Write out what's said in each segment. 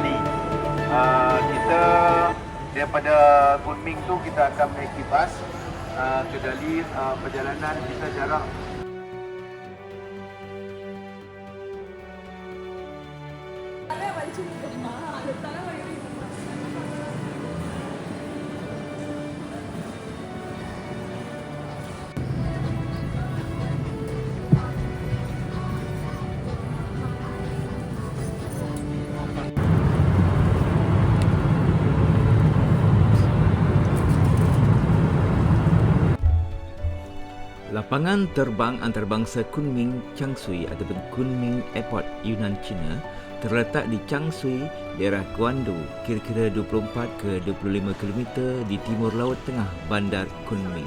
Kedali. Uh, kita daripada Kunming tu kita akan menaiki bas uh, Kedali. Uh, perjalanan kita jarak Lapangan terbang antarabangsa Kunming Changshui ataupun Kunming Airport Yunnan China terletak di Changshui, daerah Guangdong, kira-kira 24 ke 25 km di timur laut tengah bandar Kunming.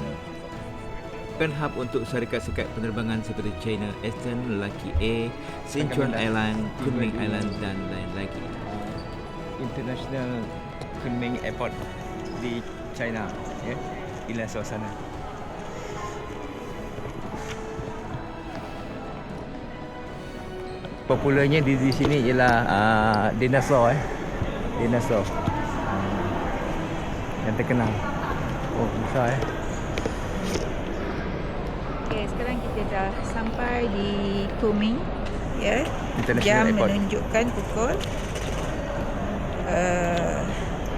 Bukan hub untuk syarikat-syarikat penerbangan seperti China Eastern, Lucky Air, Sichuan Airlines, Kunming Island dan lain lagi. International Kunming Airport di China ya. Inilah suasana. Popularnya di, di sini ialah uh, dinosaur eh. Dinosaur. Uh, yang terkenal. Oh, besar eh. Okay, sekarang kita dah sampai di Kunming. Ya. International Jam Airport. menunjukkan pukul uh,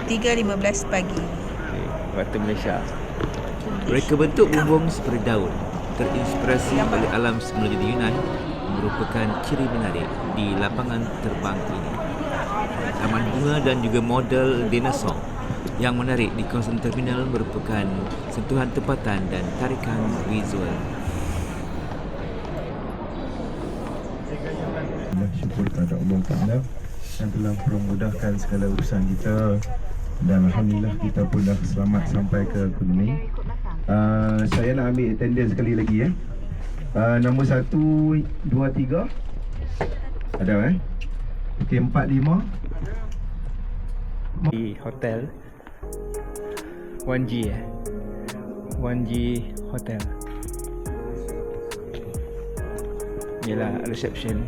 3.15 pagi. Okay. Waktu Malaysia. Mereka bentuk bumbung seperti daun, terinspirasi oleh alam semula di Yunan merupakan ciri menarik di lapangan terbang ini. Taman bunga dan juga model dinosaur yang menarik di kawasan terminal merupakan sentuhan tempatan dan tarikan visual. Syukur kepada Allah Ta'ala yang telah memudahkan segala urusan kita dan Alhamdulillah kita pun dah selamat sampai ke Kunming uh, saya nak ambil attendance sekali lagi ya uh, nombor satu, dua, tiga. Ada eh? Okey, empat, lima. Di hotel. 1G eh? 1G hotel. Yalah reception.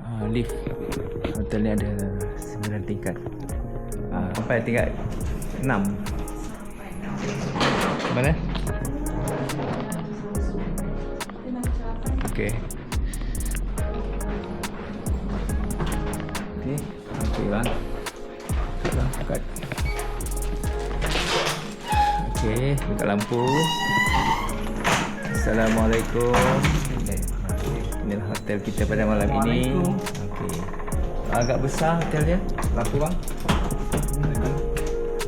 Uh, lift. Hotel ni ada 9 tingkat. Uh, sampai tingkat 6 mana Okay. Okey, okey bang. Bang, buka. Okey, buka lampu. Assalamualaikum. Ini hotel kita pada malam ini. Okey. Agak besar hotel dia. Lampu bang.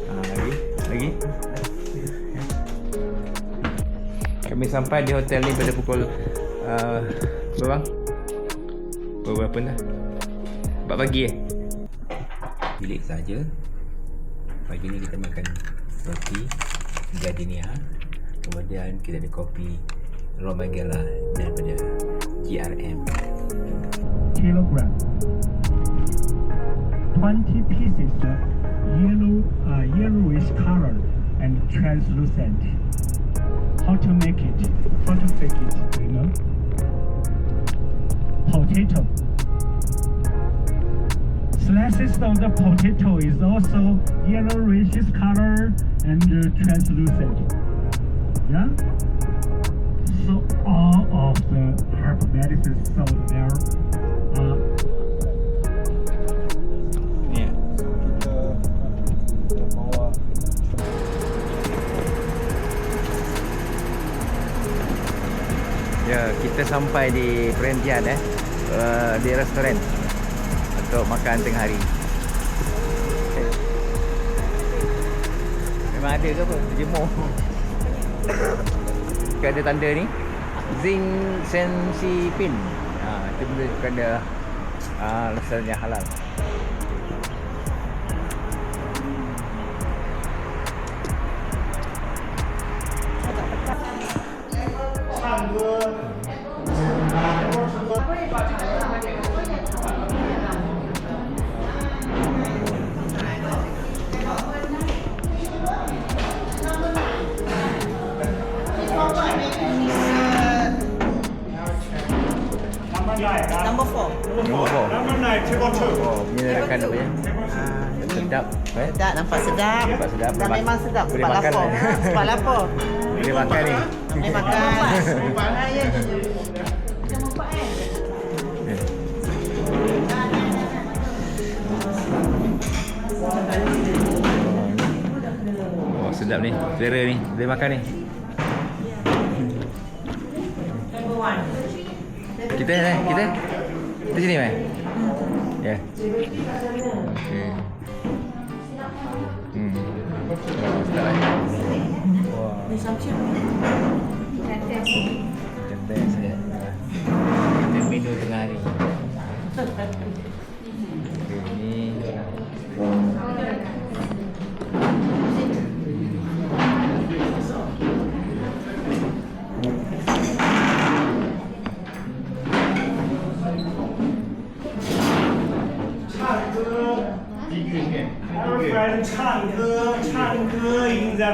Ah, lagi, lagi. Kami sampai di hotel ni pada pukul uh, berapa bang? Pukul berapa dah? 4 pagi eh? Bilik saja. Pagi ni kita makan roti gardenia. Kemudian kita ada kopi Romagela daripada GRM. kilogram. 20 pieces of yellow, uh, yellowish color and translucent. How to make it? How to fake it? You know? Potato. Slices of the potato is also yellowish color and uh, translucent. Yeah. So all of the herb medicine sold there kita sampai di perhentian eh uh, di restoran untuk makan tengah hari. Memang ada ke apa? Jemur. Dekat ada tanda ni Zinc Sensi Pin. Ha, itu benda ah uh, halal. Number four. Nombor 4. makan apa ya? Sedap. Eh? Sedap, nampak sedap. Nampak sedap. Dan Boleh memang sedap. boleh Sebab makan lapar. lah. Sebab lapar. Boleh makan ni. Boleh makan. Ah, ya, ya, ya. Eh. Oh, sedap ni. Selera ni. Boleh makan ni. Kita eh, kita. Kita sini mai. Ya. Okey. Hmm. Oh. Wah. Macam best ya. Kita minum tengah hari.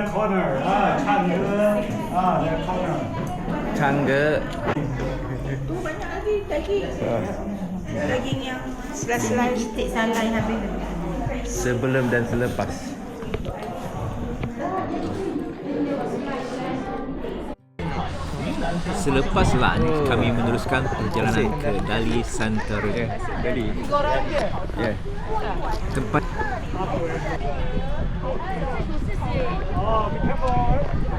在 corner ah, 啊，唱歌啊，在 ah, corner。唱歌。Tu banyak lagi daging. Ah. Daging yang selai-selai salai habis. Sebelum dan selepas. Selepas lunch, oh. kami meneruskan perjalanan ke Dali Santorini. Yeah. Dali. Yeah. Tempat. 아, 우리 팬볼.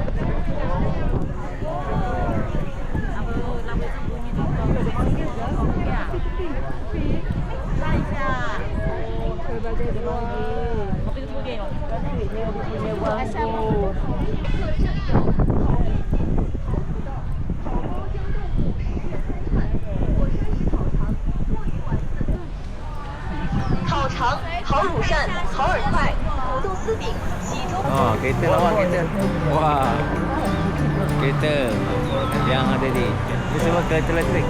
Yang ada ni. Ini semua kereta elektrik.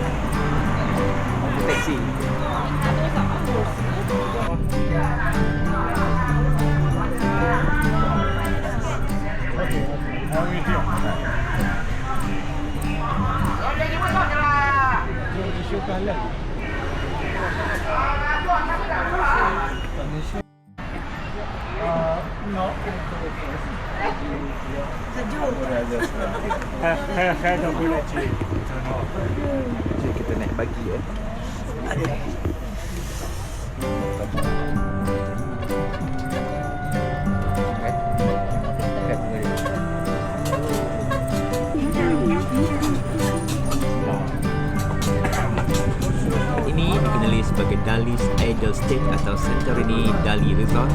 Taxi. Hai dah boleh cik. Jadi kita naik pagi ya. Okay. Sebagai Dali's Idol State atau Santorini Dali Resort,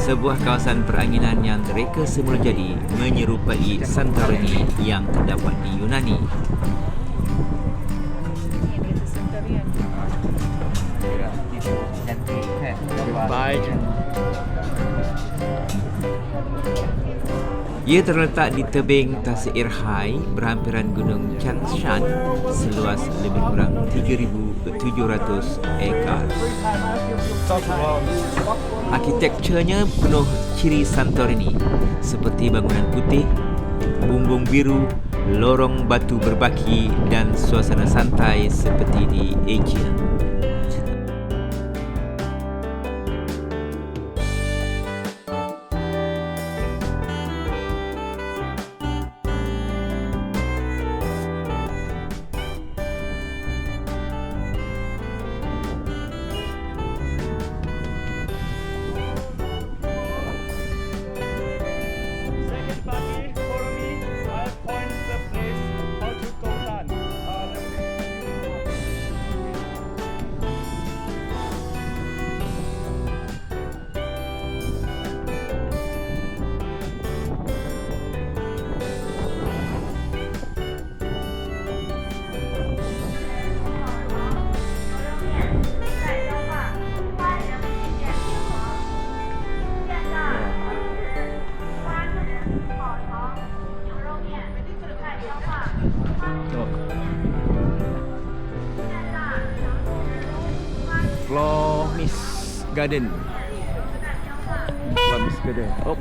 sebuah kawasan peranginan yang reka semula jadi menyerupai Santorini yang terdapat di Yunani. Ia terletak di tebing Tasik Irhai berhampiran Gunung Changshan seluas lebih kurang 3,700 ekar. Arkitekturnya penuh ciri Santorini seperti bangunan putih, bumbung biru, lorong batu berbaki dan suasana santai seperti di Aegean. Garden. Miss Garden. Oh.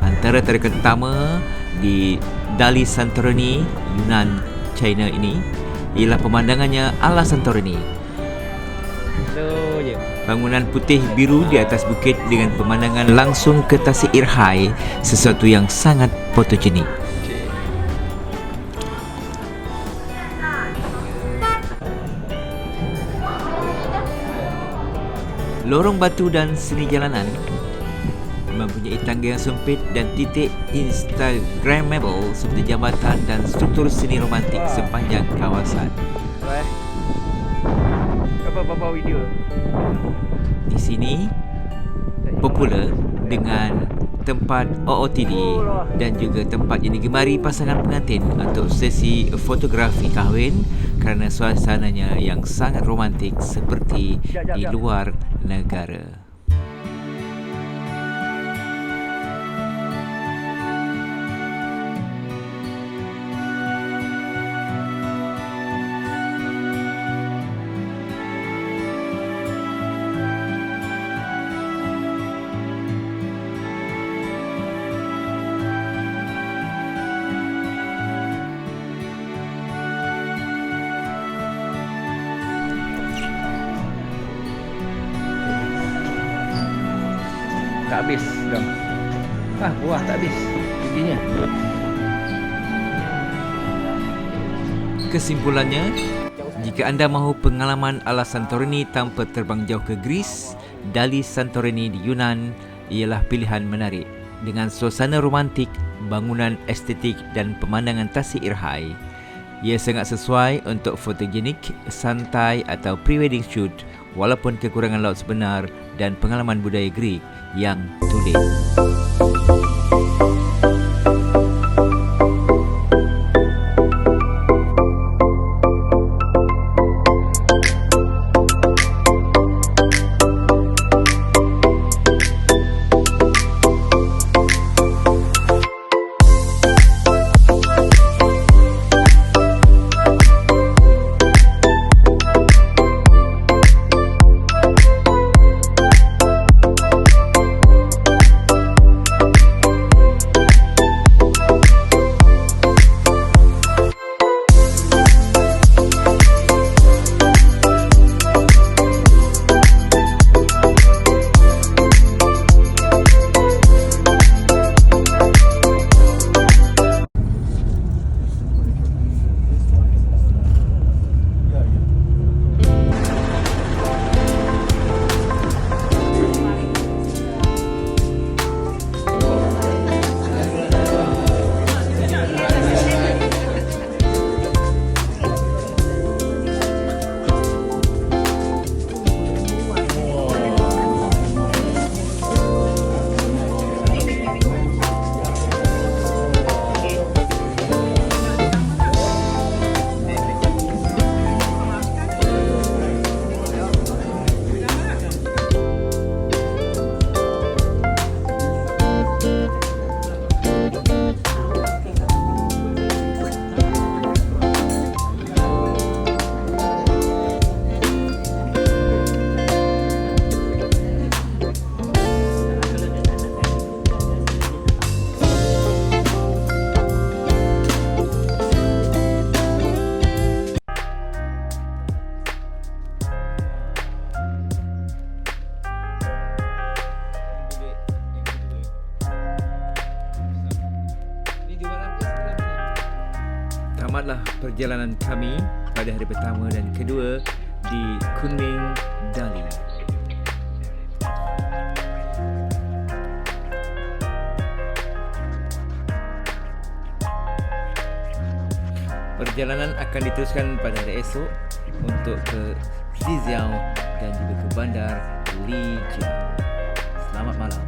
Antara tarikan utama di Dali Santorini, Yunan, China ini ialah pemandangannya ala Santorini. Bangunan putih biru di atas bukit dengan pemandangan langsung ke Tasik Irhai, sesuatu yang sangat fotogenik. Lorong batu dan seni jalanan mempunyai tangga yang sempit dan titik Instagramable seperti jambatan dan struktur seni romantik sepanjang kawasan. Baik. Apa apa video? Di sini popular dengan tempat OOTD dan juga tempat yang digemari pasangan pengantin untuk sesi fotografi kahwin kerana suasananya yang sangat romantik seperti di luar negara. Habis dah. Ah, buah tak habis. Giginya. Kesimpulannya, jika anda mahu pengalaman ala Santorini tanpa terbang jauh ke Greece, Dali Santorini di Yunan ialah pilihan menarik. Dengan suasana romantik, bangunan estetik dan pemandangan Tasik Irhai, ia sangat sesuai untuk fotogenik, santai atau pre-wedding shoot walaupun kekurangan laut sebenar dan pengalaman budaya Greek yang tulen. Kami pada hari pertama dan kedua di Kunming, Dali. Perjalanan akan diteruskan pada hari esok untuk ke Xiziao dan juga ke bandar Lijiang. Selamat malam.